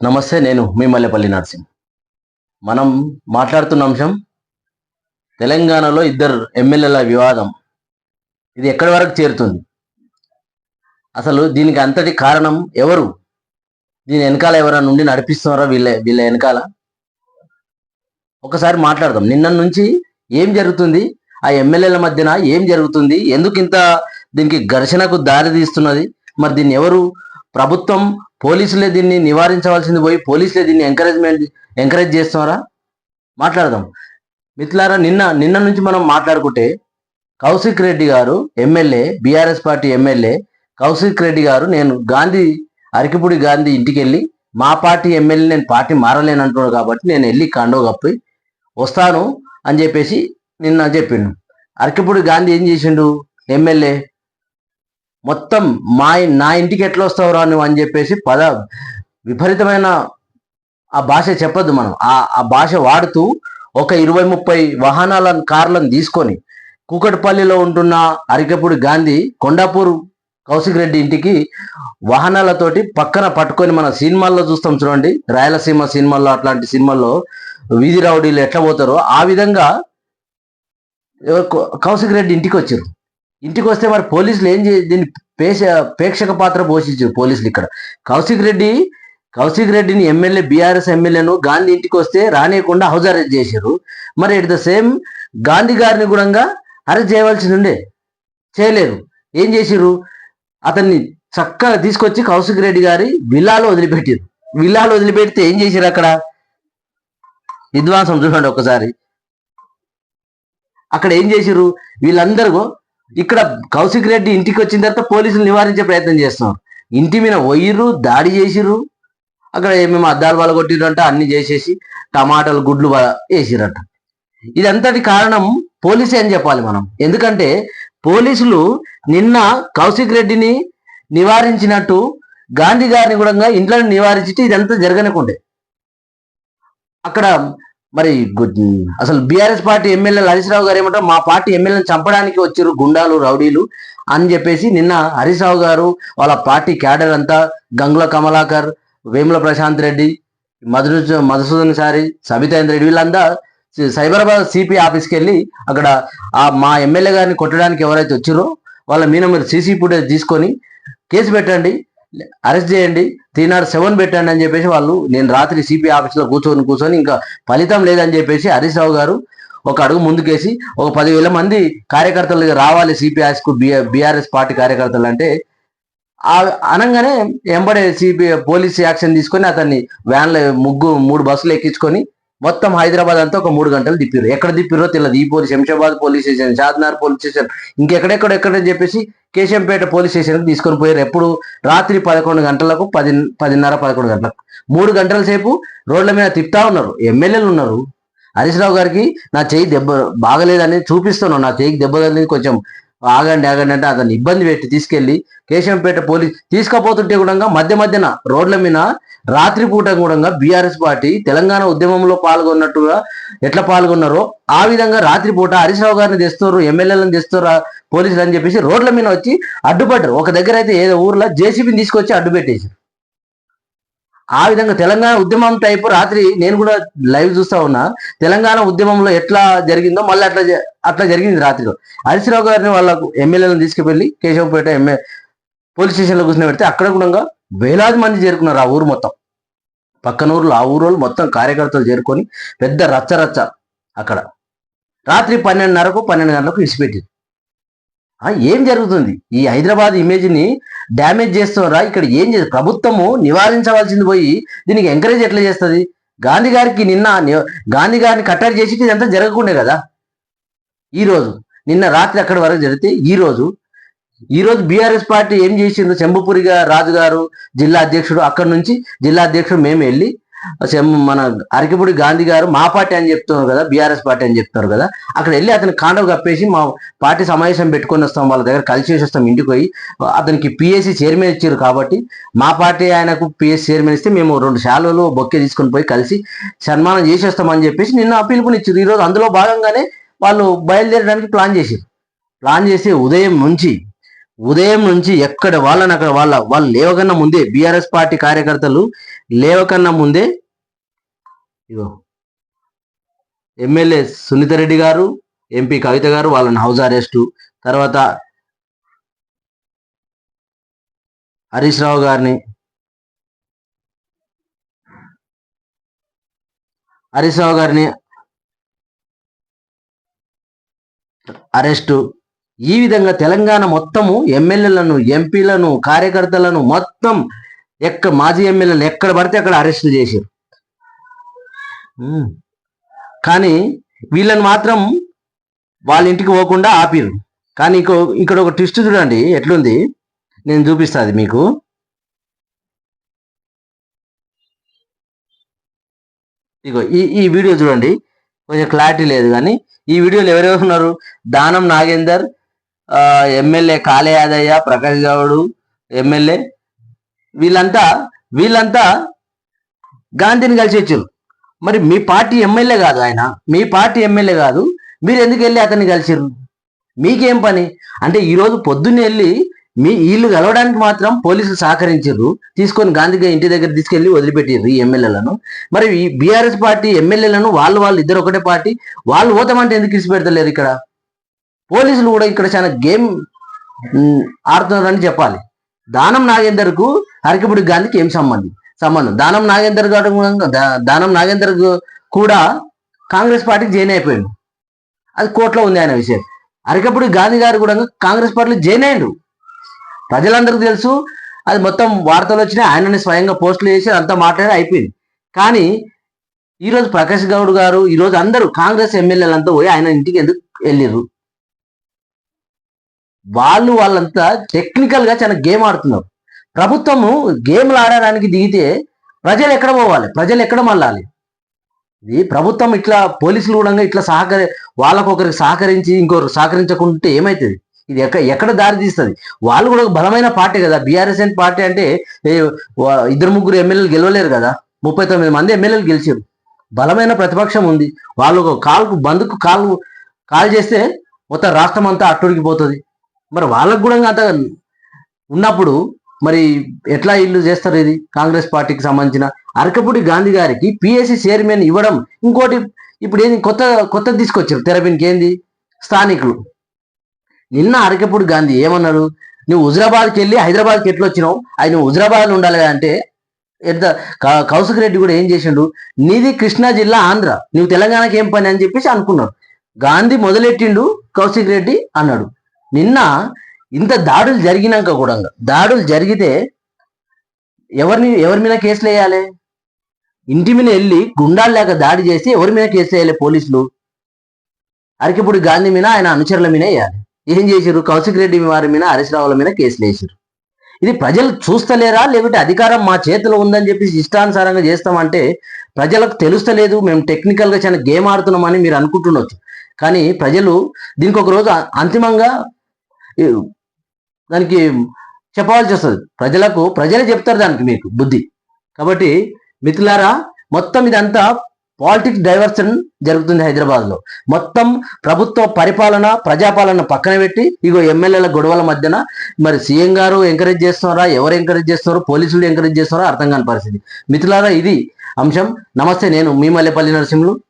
నమస్తే నేను మీ మల్లెపల్లి నర్సింగ్ మనం మాట్లాడుతున్న అంశం తెలంగాణలో ఇద్దరు ఎమ్మెల్యేల వివాదం. ఇది ఎక్కడి వరకు చేరుతుంది? అసలు దీనికి అంతటి కారణం ఎవరు? దీని వెనకాల ఎవరైనా నుండి నడిపిస్తున్నారా వీళ్ళ వీళ్ళ వెనకాల? ఒకసారి మాట్లాడదాం. నిన్న నుంచి ఏం జరుగుతుంది? ఆ ఎమ్మెల్యేల మధ్యన ఏం జరుగుతుంది? ఎందుకు ఇంత దీనికి ఘర్షణకు దారి తీస్తున్నది మరి దీన్ని ఎవరు? ప్రభుత్వం పోలీసులే దీన్ని నివారించవలసింది పోయి పోలీసులే దీన్ని ఎంకరేజ్మెంట్ ఎంకరేజ్ చేస్తున్నారా? మాట్లాడదాం. మిత్రులారా నిన్న నిన్న నుంచి మనం మాట్లాడుకుంటే Kaushik Reddy garu MLA BRS party MLA Kaushik Reddy garu నేను గాంధీ అరకిపూడి గాంధీ ఇంటికి వెళ్ళి మా పార్టీ ఎమ్మెల్యే నేను పార్టీ మారలేను అంటున్నాడు కాబట్టి నేను వెళ్ళి కండో కప్పి వస్తాను అని చెప్పేసి నిన్న చెప్పిండు. అరకిపూడి గాంధీ ఏం చేసిండు? ఎమ్మెల్యే మొత్తం మా నా ఇంటికి ఎట్లా వస్తావురా నువ్వు అని చెప్పేసి పద విపరీతమైన ఆ భాష చెప్పొద్దు మనం. ఆ ఆ భాష వాడుతూ ఒక ఇరవై ముప్పై వాహనాల కార్లను తీసుకొని కూకట్పల్లిలో ఉంటున్న అరికపూడి గాంధీ కొండాపూర్ కౌశిక్ రెడ్డి ఇంటికి వాహనాలతోటి పక్కన పట్టుకొని మన సినిమాల్లో చూస్తాం చూడండి. రాయలసీమ సినిమాల్లో అట్లాంటి సినిమాల్లో వీధి రౌడీలు ఎట్లా పోతారో ఆ విధంగా కౌశిక్ రెడ్డి ఇంటికి వచ్చారు. ఇంటికి వస్తే మరి పోలీసులు ఏం చే దీన్ని పేష ప్రేక్షక పాత్ర పోషించారు పోలీసులు ఇక్కడ. కౌశిక్ రెడ్డి కౌశిక్ రెడ్డిని ఎమ్మెల్యే బీఆర్ఎస్ ఎమ్మెల్యేను గాంధీ ఇంటికి వస్తే రానియకుండా హౌస్ అరెస్ట్ చేశారు. మరి ఇట్ ద సేమ్ గాంధీ గారిని కూడా అరెస్ట్ చేయవలసి ఉండే చేయలేరు. ఏం చేసిర్రు? అతన్ని చక్కగా తీసుకొచ్చి కౌశిక్ రెడ్డి గారి విల్లాలో వదిలిపెట్టారు విల్లాలో వదిలిపెడితే ఏం చేశారు అక్కడ? విద్వాంసం చూడండి ఒకసారి. అక్కడ ఏం చేసిర్రు? వీళ్ళందరూ ఇక్కడ కౌశిక్ రెడ్డి ఇంటికి వచ్చిన తర్వాత పోలీసులు నివారించే ప్రయత్నం చేస్తున్నారు ఇంటి మీద పోయిర్రు దాడి చేసిర్రు. అక్కడ ఏమేమి అద్దాలు వాళ్ళ కొట్టిరంట అన్ని చేసేసి టమాటాలు గుడ్లు వేసిరంట ఇదంతటి కారణం పోలీసే అని చెప్పాలి మనం. ఎందుకంటే పోలీసులు నిన్న కౌశిక్ రెడ్డిని నివారించినట్టు గాంధీ గారిని కూడా ఇంట్లో నివారించి ఇదంతా జరగనకుండే. అక్కడ మరి అసలు బీఆర్ఎస్ పార్టీ ఎమ్మెల్యే హరీశ్రావు గారు ఏమంటారు? మా పార్టీ ఎమ్మెల్యేని చంపడానికి వచ్చారు గుండాలు రౌడీలు అని చెప్పేసి నిన్న హరీశ్రావు గారు వాళ్ళ పార్టీ క్యాడర్ అంతా గంగుల కమలాకర్ వేముల ప్రశాంత్ రెడ్డి మధు మధుసూదన్ సారి సబితేంద్ర రెడ్డి వీళ్ళంతా సైబరాబాద్ సిపి ఆఫీస్కి వెళ్ళి అక్కడ ఆ మా ఎమ్మెల్యే గారిని కొట్టడానికి ఎవరైతే వచ్చారో వాళ్ళ మీద మీరు సీసీ ఫుటేజ్ తీసుకొని కేసు పెట్టండి. అరెస్ట్ చేయండి త్రీ నాట్ సెవెన్ పెట్టండి అని చెప్పేసి వాళ్ళు నేను రాత్రి సిపి ఆఫీస్లో కూర్చొని కూర్చొని ఇంకా ఫలితం లేదని చెప్పేసి హరీష్ రావు గారు ఒక అడుగు ముందుకేసి ఒక పదివేల మంది కార్యకర్తలు రావాలి సిపిఐస్కు బీఆర్ఎస్ పార్టీ కార్యకర్తలు అంటే అనగానే ఎంబడే సిపి పోలీస్ యాక్షన్ తీసుకొని అతన్ని వ్యాన్లో ముగ్గు మూడు బస్సులు ఎక్కించుకొని మొత్తం హైదరాబాద్ అంతా ఒక మూడు గంటలు తిప్పారు ఎక్కడ తిప్పిరో తెలియదు ఈ police Shamshabad police station Shadnagar police station ఇంకెక్కడెక్కడ ఎక్కడని చెప్పేసి కేశంపేట పోలీస్ స్టేషన్కి తీసుకొని పోయారు. ఎప్పుడు? రాత్రి పదకొండు గంటలకు పది పదిన్నర పదకొండు గంటలకు. మూడు గంటల సేపు రోడ్ల మీద తిప్పుతా ఉన్నారు. ఎమ్మెల్యేలు ఉన్నారు. హరీష్ రావు గారికి నా చేయి దెబ్బ బాగలేదని చూపిస్తున్నాను. నా చేయికి దెబ్బ తగిలింది కొంచెం ఆగండి ఆగండి అంటే అతన్ని ఇబ్బంది పెట్టి తీసుకెళ్ళి కేశంపేట పోలీస్ తీసుకపోతుంటే కూడా మధ్య మధ్యన రోడ్ల మీద రాత్రి పూట కూడా బీఆర్ఎస్ పార్టీ తెలంగాణ ఉద్యమంలో పాల్గొన్నట్టుగా ఎట్లా పాల్గొన్నారో ఆ విధంగా రాత్రిపూట హరీశ్రావు గారిని తెస్తారు ఎమ్మెల్యేలను తెస్తారు పోలీసులు అని చెప్పేసి రోడ్ల మీద వచ్చి అడ్డుపడ్డారు. ఒక దగ్గర అయితే ఏదో ఊర్లో జేసీబీని తీసుకొచ్చి అడ్డు పెట్టేశారు ఆ విధంగా తెలంగాణ ఉద్యమం టైపు రాత్రి నేను కూడా లైవ్ చూస్తా ఉన్నా. తెలంగాణ ఉద్యమంలో ఎట్లా జరిగిందో మళ్ళీ అట్లా అట్లా జరిగింది రాత్రిలో. హరిశ్రావు గారిని వాళ్ళకు ఎమ్మెల్యేలను తీసుకువెళ్ళి కేశవపేట ఎమ్మె పోలీస్ స్టేషన్లో కూర్చొని పెడితే అక్కడ కూడా వేలాది మంది చేరుకున్నారు ఆ ఊరు మొత్తం. పక్కన ఊర్లో ఆ ఊరు వాళ్ళు మొత్తం కార్యకర్తలు చేరుకొని పెద్ద రచ్చ రచ్చ అక్కడ. రాత్రి పన్నెండున్నరకు పన్నెండు గంటలకు ఇసిపెట్టింది ఏం జరుగుతుంది? ఈ హైదరాబాద్ ఇమేజ్ని డ్యామేజ్ చేస్తున్నారా ఇక్కడ ఏం చేసి ప్రభుత్వము నివారించవలసింది పోయి దీనికి ఎంకరేజ్ ఎట్లా చేస్తుంది? గాంధీ గారికి నిన్న గాంధీ గారిని కట్టడి చేసి ఇదంతా జరగకుండే కదా? ఈరోజు నిన్న రాత్రి అక్కడి వరకు జరిగితే ఈ రోజు బీఆర్ఎస్ పార్టీ ఏం చేసిందో చెంబుపురి గా- రాజు గారు జిల్లా అధ్యక్షుడు అక్కడి నుంచి జిల్లా అధ్యక్షుడు మేము వెళ్ళి మన అరకిపూడి గాంధీ గారు మా పార్టీ అని చెప్తున్నారు కదా బీఆర్ఎస్ పార్టీ అని చెప్తున్నారు కదా అక్కడ వెళ్ళి అతని కాండవ కప్పేసి మా పార్టీ సమావేశం పెట్టుకొని వస్తాం వాళ్ళ దగ్గర కలిసి వస్తాం ఇంటికి పోయి. అతనికి పిఎస్సి చైర్మన్ ఇచ్చారు కాబట్టి మా పార్టీ ఆయనకు పిఎస్సి చైర్మన్ ఇస్తే మేము రెండు శాలువలు బొక్కే తీసుకొని పోయి కలిసి సన్మానం చేసి వస్తామని చెప్పేసి నిన్న పిలుపునిచ్చారు. ఈరోజు అందులో భాగంగానే వాళ్ళు బయలుదేరడానికి ప్లాన్ చేశారు. ప్లాన్ చేసి ఉదయం నుంచి ఉదయం నుంచి ఎక్కడ వాళ్ళని అక్కడ వాళ్ళ వాళ్ళు లేవకన్నా ముందే బీఆర్ఎస్ పార్టీ కార్యకర్తలు లేవకన్నా ముందే ఇగో ఎమ్మెల్యే సునీత రెడ్డి గారు ఎంపీ కవిత గారు వాళ్ళని హౌస్ అరెస్టు తర్వాత హరీష్ రావు గారిని హరీష్ రావు గారిని అరెస్టు. ఈ విధంగా తెలంగాణ మొత్తము ఎమ్మెల్యేలను ఎంపీలను కార్యకర్తలను మొత్తం ఎక్క మాజీ ఎమ్మెల్యేలు ఎక్కడ పడితే అక్కడ అరెస్టులు చేశారు. కానీ వీళ్ళని మాత్రం వాళ్ళ ఇంటికి పోకుండా ఆపిరు కానీ ఇంకో ఇక్కడ ఒక ట్విస్ట్ చూడండి ఎట్లుంది? నేను చూపిస్తా అది మీకు. ఇగో ఈ ఈ వీడియో చూడండి. కొంచెం క్లారిటీ లేదు కానీ ఈ వీడియోలో ఎవరెవరు ఉన్నారు? దానం నాగేందర్ ఎమ్మెల్యే కాళే యాదయ్య ప్రకాష్ గౌడు ఎమ్మెల్యే వీళ్ళంతా వీళ్ళంతా గాంధీని కలిసి వచ్చారు మరి మీ పార్టీ ఎమ్మెల్యే కాదు ఆయన. మీ పార్టీ ఎమ్మెల్యే కాదు. మీరు ఎందుకు వెళ్ళి అతన్ని కలిసిర్రు? మీకేం పని? అంటే ఈరోజు పొద్దున్నే వెళ్ళి మీ వీళ్ళు కలవడానికి మాత్రం పోలీసులు సహకరించారు తీసుకొని గాంధీ గారి ఇంటి దగ్గర తీసుకెళ్ళి వదిలిపెట్టారు ఈ ఎమ్మెల్యేలను. మరి ఈ బీఆర్ఎస్ పార్టీ ఎమ్మెల్యేలను వాళ్ళు వాళ్ళు ఇద్దరు ఒకటే పార్టీ వాళ్ళు పోతామంటే ఎందుకు ఇసి పెడతలేరు ఇక్కడ? పోలీసులు కూడా ఇక్కడ చాలా గేమ్ ఆడుతున్నారని చెప్పాలి. దానం నాగేందర్కు హరికపుడి గాంధీకి ఏం సంబంధం? సంబంధం. దానం నాగేందర్ గారు కూడా- దానం నాగేందర్ కూడా కాంగ్రెస్ పార్టీకి జాయిన్ అయిపోయాడు. అది కోర్టులో ఉంది ఆయన విషయం. అరకపుడి గాంధీ గారు కూడా కాంగ్రెస్ పార్టీలో జాయిన్ అయ్యాడు. ప్రజలందరికీ తెలుసు అది మొత్తం వార్తలు వచ్చినాయి ఆయనని స్వయంగా పోస్టులు చేసి అంతా మాట్లాడి అయిపోయింది. కానీ ఈరోజు ప్రకాష్ గౌడ్ గారు ఈరోజు అందరూ కాంగ్రెస్ ఎమ్మెల్యేలంతా పోయి ఆయన ఇంటికి ఎందుకు వెళ్ళిర్రు? వాళ్ళు వాళ్ళంతా టెక్నికల్గా చాలా గేమ్ ఆడుతున్నారు. ప్రభుత్వము గేమ్లు ఆడడానికి దిగితే ప్రజలు ఎక్కడ పోవాలి? ప్రజలు ఎక్కడ మళ్ళాలి? ఇది ప్రభుత్వం ఇట్లా పోలీసులు కూడా ఇట్లా సహకరి వాళ్ళకొకరికి సహకరించి ఇంకొకరికి సహకరించకుంటే ఏమవుతుంది ఇది ఎక్కడ ఎక్కడ దారి తీస్తుంది? వాళ్ళు కూడా బలమైన పార్టీ కదా. బీఆర్ఎస్ పార్టీ అంటే ఇద్దరు ముగ్గురు ఎమ్మెల్యేలు గెలవలేరు కదా. ముప్పై తొమ్మిది మంది ఎమ్మెల్యేలు గెలిచారు. బలమైన ప్రతిపక్షం ఉంది. వాళ్ళు ఒక కాలుకు బందుకు కాలు కాల్ చేస్తే మొత్తం రాష్ట్రం అంతా అట్టుడికి పోతుంది. మరి వాళ్ళకు కూడా అంత ఉన్నప్పుడు మరి ఎట్లా ఇల్లు చేస్తారు ఇది? కాంగ్రెస్ పార్టీకి సంబంధించిన అరకపూడి గాంధీ గారికి పిఎస్సి చైర్మన్ ఇవ్వడం ఇంకోటి ఇప్పుడు ఏంది? కొత్త కొత్త తీసుకొచ్చారు. తెరపిన్కి ఏంది? స్థానికులు. నిన్న అరకపూడి గాంధీ ఏమన్నాడు? నువ్వు హుజరాబాద్కి వెళ్ళి హైదరాబాద్కి ఎట్లా వచ్చినావు? అది నువ్వు హుజరాబాద్లో ఉండాలి అంటే ఎంత క- కౌశిక్ రెడ్డి కూడా ఏం చేసిండు? నీది కృష్ణా జిల్లా ఆంధ్ర. నువ్వు తెలంగాణకి ఏం పని అని చెప్పేసి అనుకున్నాడు. గాంధీ మొదలెట్టిండు కౌశిక్ రెడ్డి అన్నాడు. నిన్న ఇంత దాడులు జరిగినాక కూడా దాడులు జరిగితే ఎవరిని ఎవరి మీద కేసులు వేయాలి? ఇంటి మీద వెళ్ళి గుండాలు లేక దాడి చేసి ఎవరి మీద కేసులు వేయాలి పోలీసులు? అరకిపూడి గాంధీ మీద ఆయన అనుచరుల మీద వేయాలి. ఏం చేశారు కౌశిక్ రెడ్డి వారి మీద హరీష్ రావుల మీద కేసులు వేసారు ఇది ప్రజలు చూస్తలేరా? లేకుంటే అధికారం మా చేతిలో ఉందని చెప్పేసి ఇష్టానుసారంగా చేస్తామంటే ప్రజలకు తెలుస్తలేదు. మేము టెక్నికల్గా చాలా గేమ్ ఆడుతున్నామని మీరు అనుకుంటుండొచ్చు. కానీ ప్రజలు దీనికి ఒక రోజు అంతిమంగా దానికి చెప్పవలసి వస్తుంది. ప్రజలకు ప్రజలే చెప్తారు దానికి మీకు బుద్ధి. కాబట్టి మిథులారా మొత్తం ఇదంతా పాలిటిక్స్ డైవర్షన్ జరుగుతుంది హైదరాబాద్లో మొత్తం ప్రభుత్వ పరిపాలన ప్రజాపాలన పక్కన పెట్టి ఇగో ఎమ్మెల్యేల గొడవల మధ్యన మరి సీఎం గారు ఎంకరేజ్ చేస్తున్నారా ఎవరు ఎంకరేజ్ చేస్తున్నారో పోలీసులు ఎంకరేజ్ చేస్తున్నారో అర్థం కాని పరిస్థితి. మిథులారా ఇది అంశం. నమస్తే నేను మీ మల్లెపల్లి నరసింహులు.